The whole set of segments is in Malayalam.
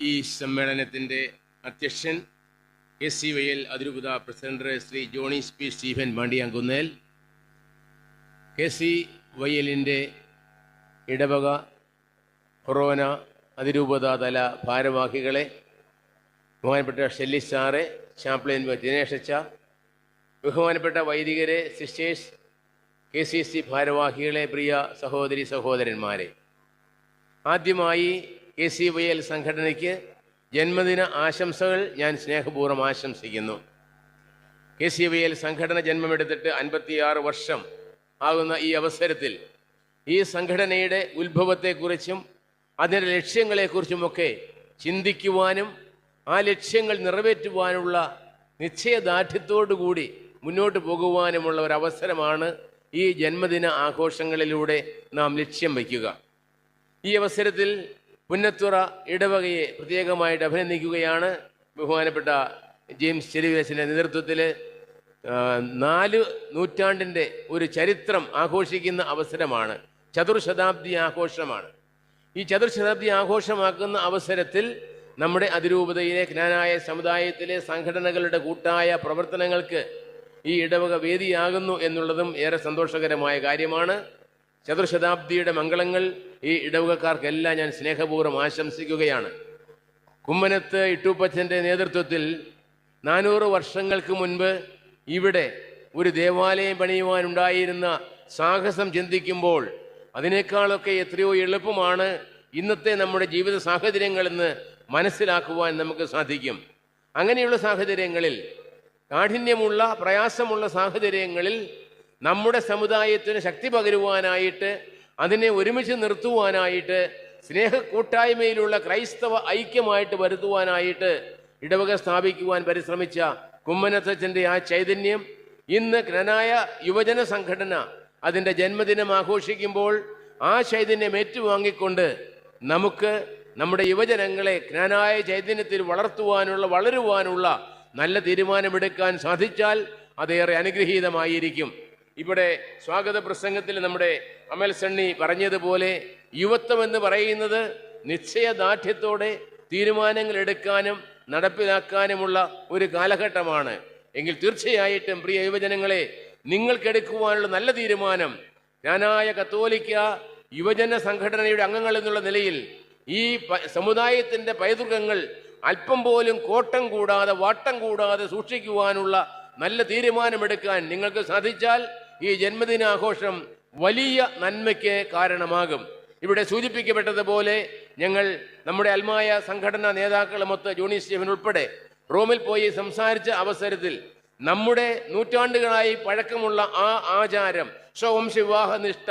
ഈ സമ്മേളനത്തിന്റെ അധ്യക്ഷൻ എസ് സി വൈ എൽ അതിരൂപത president Shri Johny P Stephen Mandiyankunnel K C Y എല്ലിന്റെ ഇടവക കൊറോന അതിരൂപത തല ഭാരവാഹികളെ ബഹുമാനപ്പെട്ട ഷെല്ലി സാറെ ചാപ്ലിൻ ദിനേഷ് അച്ച ബഹുമാനപ്പെട്ട വൈദികരെ സിസ്റ്റേഴ്സ് കെ സി സി ഭാരവാഹികളെ പ്രിയ സഹോദരി സഹോദരന്മാരെ ആദ്യമായി കെ സി വൈ എൽ സംഘടനയ്ക്ക് ജന്മദിന ആശംസകൾ ഞാൻ സ്നേഹപൂർവം ആശംസിക്കുന്നു. കെ സി വൈ എൽ സംഘടന ജന്മമെടുത്തിട്ട് അൻപത്തിയാറ് വർഷം ആകുന്ന ഈ അവസരത്തിൽ ഈ സംഘടനയുടെ ഉത്ഭവത്തെക്കുറിച്ചും അതിന്റെ ലക്ഷ്യങ്ങളെക്കുറിച്ചുമൊക്കെ ചിന്തിക്കുവാനും ആ ലക്ഷ്യങ്ങൾ നിറവേറ്റുവാനുള്ള നിശ്ചയദാർഢ്യത്തോടുകൂടി മുന്നോട്ട് പോകുവാനുമുള്ള ഒരു അവസരമാണ് ഈ ജന്മദിന ആഘോഷങ്ങളിലൂടെ നാം ലക്ഷ്യം വയ്ക്കുക. ഈ അവസരത്തിൽ പുന്നത്തുറ ഇടവകയെ പ്രത്യേകമായിട്ട് അഭിനന്ദിക്കുകയാണ് ബഹുമാനപ്പെട്ട ജെയിംസ് ചെലിവേസിന്റെ നേതൃത്വത്തിൽ നാല് നൂറ്റാണ്ടിന്റെ ഒരു ചരിത്രം ആഘോഷിക്കുന്ന അവസരമാണ് ചതുർശതാബ്ദി ആഘോഷമാണ്. ഈ ചതുർശതാബ്ദി ആഘോഷമാക്കുന്ന അവസരത്തിൽ നമ്മുടെ അതിരൂപതയിലെ ജ്ഞാനായ സമുദായത്തിലെ സംഘടനകളുടെ കൂട്ടായ പ്രവർത്തനങ്ങൾക്ക് ഈ ഇടവക വേദിയാകുന്നു എന്നുള്ളതും ഏറെ സന്തോഷകരമായ കാര്യമാണ്. ചതുർശതാബ്ദിയുടെ മംഗളങ്ങൾ ഈ ഇടവകക്കാർക്കെല്ലാം ഞാൻ സ്നേഹപൂർവം ആശംസിക്കുകയാണ്. കുമ്മനത്ത് ഇട്ടൂപ്പച്ചന്റെ നേതൃത്വത്തിൽ നാനൂറ് വർഷങ്ങൾക്ക് മുൻപ് ഇവിടെ ഒരു ദേവാലയം പണിയുവാനുണ്ടായിരുന്ന സാഹസം ചിന്തിക്കുമ്പോൾ അതിനേക്കാളൊക്കെ എത്രയോ എളുപ്പമാണ് ഇന്നത്തെ നമ്മുടെ ജീവിത സാഹചര്യങ്ങളെന്ന് മനസ്സിലാക്കുവാൻ നമുക്ക് സാധിക്കും. അങ്ങനെയുള്ള സാഹചര്യങ്ങളിൽ കാഠിന്യമുള്ള പ്രയാസമുള്ള സാഹചര്യങ്ങളിൽ നമ്മുടെ സമുദായത്തിന് ശക്തി പകരുവാനായിട്ട് അതിനെ ഒരുമിച്ച് നിർത്തുവാനായിട്ട് സ്നേഹ കൂട്ടായ്മയിലുള്ള ക്രൈസ്തവ ഐക്യമായിട്ട് വരുത്തുവാനായിട്ട് ഇടവക സ്ഥാപിക്കുവാൻ പരിശ്രമിച്ച കുമ്മനത്തച്ഛന്റെ ആ ചൈതന്യം ഇന്ന് ജ്ഞനായ യുവജന സംഘടന അതിന്റെ ജന്മദിനം ആഘോഷിക്കുമ്പോൾ ആ ചൈതന്യം ഏറ്റുവാങ്ങിക്കൊണ്ട് നമുക്ക് നമ്മുടെ യുവജനങ്ങളെ ജ്ഞാനായ ചൈതന്യത്തിൽ വളർത്തുവാനുള്ള വളരുവാനുള്ള നല്ല തീരുമാനമെടുക്കാൻ സാധിച്ചാൽ അതേറെ അനുഗ്രഹീതമായിരിക്കും. ഇവിടെ സ്വാഗത പ്രസംഗത്തിൽ നമ്മുടെ അമൽ സണ്ണി പറഞ്ഞതുപോലെ യുവത്വം എന്ന് പറയുന്നത് നിശ്ചയദാർഢ്യത്തോടെ തീരുമാനങ്ങൾ എടുക്കാനും നടപ്പിലാക്കാനുമുള്ള ഒരു കാലഘട്ടമാണ്. എങ്കിൽ തീർച്ചയായിട്ടും പ്രിയ യുവജനങ്ങളെ നിങ്ങൾക്കെടുക്കുവാനുള്ള നല്ല തീരുമാനം ഞാനായ കത്തോലിക്ക യുവജന സംഘടനയുടെ അംഗങ്ങൾ എന്നുള്ള നിലയിൽ ഈ സമുദായത്തിന്റെ പൈതൃകങ്ങൾ അല്പം പോലും കോട്ടം കൂടാതെ വാട്ടം കൂടാതെ സൂക്ഷിക്കുവാനുള്ള നല്ല തീരുമാനമെടുക്കാൻ നിങ്ങൾക്ക് സാധിച്ചാൽ ഈ ജന്മദിനാഘോഷം വലിയ നന്മയ്ക്ക് കാരണമാകും. ഇവിടെ സൂചിപ്പിക്കപ്പെട്ടതുപോലെ ഞങ്ങൾ നമ്മുടെ അൽമായ സംഘടനാ നേതാക്കളുമൊത്ത് ജോണി സ്റ്റീഫൻ ഉൾപ്പെടെ റോമിൽ പോയി സംസാരിച്ച അവസരത്തിൽ നമ്മുടെ നൂറ്റാണ്ടുകളായി പഴക്കമുള്ള ആ ആചാരം സ്വവംശ വിവാഹ നിഷ്ഠ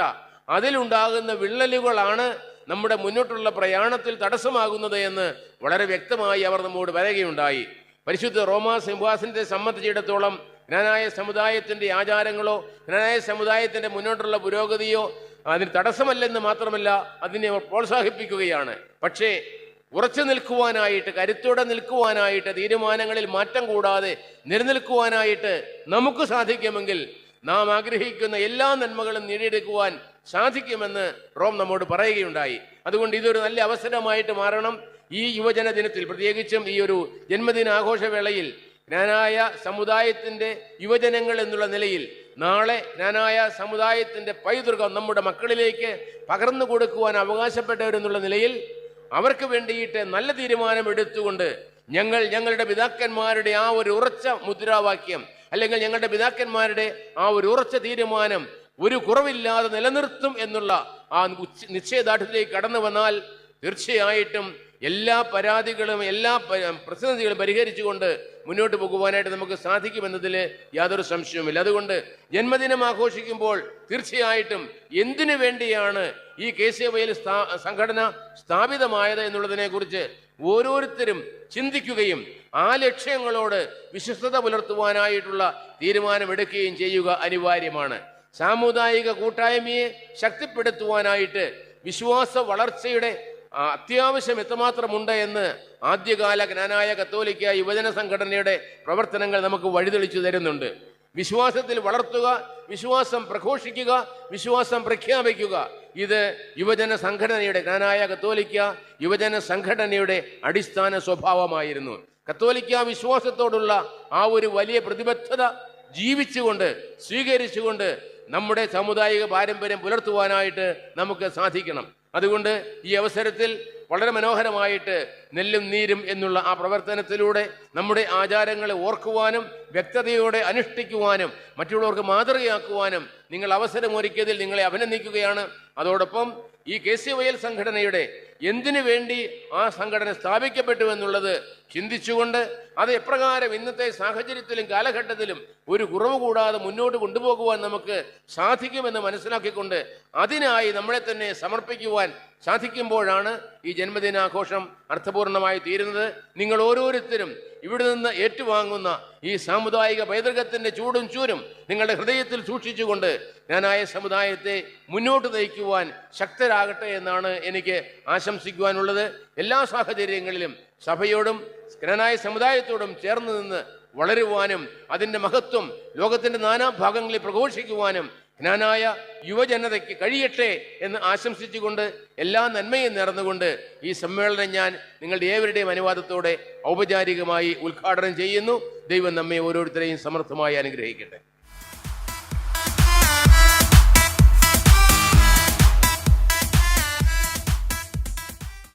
അതിലുണ്ടാകുന്ന വിള്ളലുകളാണ് നമ്മുടെ മുന്നോട്ടുള്ള പ്രയാണത്തിൽ തടസ്സമാകുന്നത് എന്ന് വളരെ വ്യക്തമായി അവർ നമ്മോട് പറയുകയുണ്ടായി. പരിശുദ്ധ റോമാ സിംഹാസനത്തെ സംബന്ധിച്ചിടത്തോളം ജ്ഞാനായ സമുദായത്തിന്റെ ആചാരങ്ങളോ ജ്ഞാനായ സമുദായത്തിന്റെ മുന്നോട്ടുള്ള പുരോഗതിയോ അതിന് തടസ്സമല്ലെന്ന് മാത്രമല്ല അതിനെ പ്രോത്സാഹിപ്പിക്കുകയാണ്. പക്ഷേ ഉറച്ചു നിൽക്കുവാനായിട്ട് കരുത്തോടെ നിൽക്കുവാനായിട്ട് തീരുമാനങ്ങളിൽ മാറ്റം കൂടാതെ നിലനിൽക്കുവാനായിട്ട് നമുക്ക് സാധിക്കുമെങ്കിൽ നാം ആഗ്രഹിക്കുന്ന എല്ലാ നന്മകളും നേടിയെടുക്കുവാൻ സാധിക്കുമെന്ന് റോം നമ്മോട് പറയുകയുണ്ടായി. അതുകൊണ്ട് ഇതൊരു നല്ല അവസരമായിട്ട് മാറണം. ഈ യുവജന ദിനത്തിൽ പ്രത്യേകിച്ചും ഈ ഒരു ജന്മദിനാഘോഷവേളയിൽ ജ്ഞാനായ സമുദായത്തിന്റെ യുവജനങ്ങൾ എന്നുള്ള നിലയിൽ നാളെ ജ്ഞാനായ സമുദായത്തിന്റെ പൈതൃകം നമ്മുടെ മക്കളിലേക്ക് പകർന്നു കൊടുക്കുവാൻ അവകാശപ്പെട്ടവരെന്നുള്ള നിലയിൽ അവർക്ക് വേണ്ടിയിട്ട് നല്ല തീരുമാനം എടുത്തുകൊണ്ട് ഞങ്ങൾ ഞങ്ങളുടെ പിതാക്കന്മാരുടെ ആ ഒരു ഉറച്ച മുദ്രാവാക്യം അല്ലെങ്കിൽ ഞങ്ങളുടെ പിതാക്കന്മാരുടെ ആ ഒരു ഉറച്ച തീരുമാനം ഒരു കുറവില്ലാതെ നിലനിർത്തും എന്നുള്ള ആ നിശ്ചയദാർഢ്യത്തിലേക്ക് കടന്നു വന്നാൽ തീർച്ചയായിട്ടും എല്ലാ പരാതികളും എല്ലാ പ്രതിസന്ധികളും പരിഹരിച്ചുകൊണ്ട് മുന്നോട്ട് പോകുവാനായിട്ട് നമുക്ക് സാധിക്കുമെന്നതിൽ യാതൊരു സംശയവുമില്ല. അതുകൊണ്ട് ജന്മദിനം ആഘോഷിക്കുമ്പോൾ തീർച്ചയായിട്ടും എന്തിനു വേണ്ടിയാണ് ഈ കെ സി വൈയിൽ സംഘടന സ്ഥാപിതമായത് എന്നുള്ളതിനെ കുറിച്ച് ഓരോരുത്തരും ചിന്തിക്കുകയും ആ ലക്ഷ്യങ്ങളോട് വിശ്വസ്തത പുലർത്തുവാനായിട്ടുള്ള തീരുമാനമെടുക്കുകയും ചെയ്യുക അനിവാര്യമാണ്. സാമുദായിക കൂട്ടായ്മയെ ശക്തിപ്പെടുത്തുവാനായിട്ട് വിശ്വാസ വളർച്ചയുടെ അത്യാവശ്യം എത്രമാത്രമുണ്ട് എന്ന് ആദ്യകാല ജ്ഞാനായ കത്തോലിക്ക യുവജന സംഘടനയുടെ പ്രവർത്തനങ്ങൾ നമുക്ക് വഴിതെളിച്ചു തരുന്നുണ്ട്. വിശ്വാസത്തിൽ വളർത്തുക വിശ്വാസം പ്രഘോഷിക്കുക വിശ്വാസം പ്രഖ്യാപിക്കുക. ഇത് യുവജന സംഘടനയുടെ ജ്ഞാനായ കത്തോലിക്ക യുവജന സംഘടനയുടെ അടിസ്ഥാന സ്വഭാവമായിരുന്നു. കത്തോലിക്ക വിശ്വാസത്തോടുള്ള ആ ഒരു വലിയ പ്രതിബദ്ധത ജീവിച്ചുകൊണ്ട് സ്വീകരിച്ചുകൊണ്ട് നമ്മുടെ സാമുദായിക പാരമ്പര്യം പുലർത്തുവാനായിട്ട് നമുക്ക് സാധിക്കണം. അതുകൊണ്ട് ഈ അവസരത്തിൽ വളരെ മനോഹരമായിട്ട് നെല്ലും നീരും എന്നുള്ള ആ പ്രവർത്തനത്തിലൂടെ നമ്മുടെ ആചാരങ്ങളെ ഓർക്കുവാനും വ്യക്തതയോടെ അനുഷ്ഠിക്കുവാനും മറ്റുള്ളവർക്ക് മാതൃകയാക്കുവാനും നിങ്ങൾ അവസരമൊരുക്കിയതിൽ നിങ്ങളെ അഭിനന്ദിക്കുകയാണ്. അതോടൊപ്പം ഈ കെ സി വയൽ സംഘടനയുടെ എന്തിനു വേണ്ടി ആ സംഘടന സ്ഥാപിക്കപ്പെട്ടു എന്നുള്ളത് ചിന്തിച്ചുകൊണ്ട് അത് എപ്രകാരം ഇന്നത്തെ സാഹചര്യത്തിലും കാലഘട്ടത്തിലും ഒരു കുറവ് കൂടാതെ മുന്നോട്ട് കൊണ്ടുപോകുവാൻ നമുക്ക് സാധിക്കുമെന്ന് മനസ്സിലാക്കിക്കൊണ്ട് അതിനായി നമ്മളെ തന്നെ സമർപ്പിക്കുവാൻ സാധിക്കുമ്പോഴാണ് ഈ ജന്മദിനാഘോഷം അർത്ഥപൂർണമായി തീരുന്നത്. നിങ്ങൾ ഓരോരുത്തരും ഇവിടെ നിന്ന് ഏറ്റുവാങ്ങുന്ന ഈ സാമുദായിക പൈതൃകത്തിന്റെ ചൂടും ചൂരും നിങ്ങളുടെ ഹൃദയത്തിൽ സൂക്ഷിച്ചുകൊണ്ട് ഞാനായ സമുദായത്തെ മുന്നോട്ട് നയിക്കുവാൻ ശക്തരാകട്ടെ എന്നാണ് എനിക്ക് ആശംസിക്കുവാനുള്ളത്. എല്ലാ സാഹചര്യങ്ങളിലും സഭയോടും ജ്ഞാനായ സമുദായത്തോടും ചേർന്ന് നിന്ന് വളരുവാനും അതിന്റെ മഹത്വം ലോകത്തിന്റെ നാനാഭാഗങ്ങളിൽ പ്രഘോഷിക്കുവാനും ജ്ഞാനായ യുവജനതയ്ക്ക് കഴിയട്ടെ എന്ന് ആശംസിച്ചുകൊണ്ട് എല്ലാ നന്മയും നേർന്നുകൊണ്ട് ഈ സമ്മേളനം ഞാൻ നിങ്ങളുടെ ഏവരുടെയും അനുവാദത്തോടെ ഔപചാരികമായി ഉദ്ഘാടനം ചെയ്യുന്നു. ദൈവം നമ്മെ ഓരോരുത്തരെയും സമർത്ഥമായി അനുഗ്രഹിക്കട്ടെ.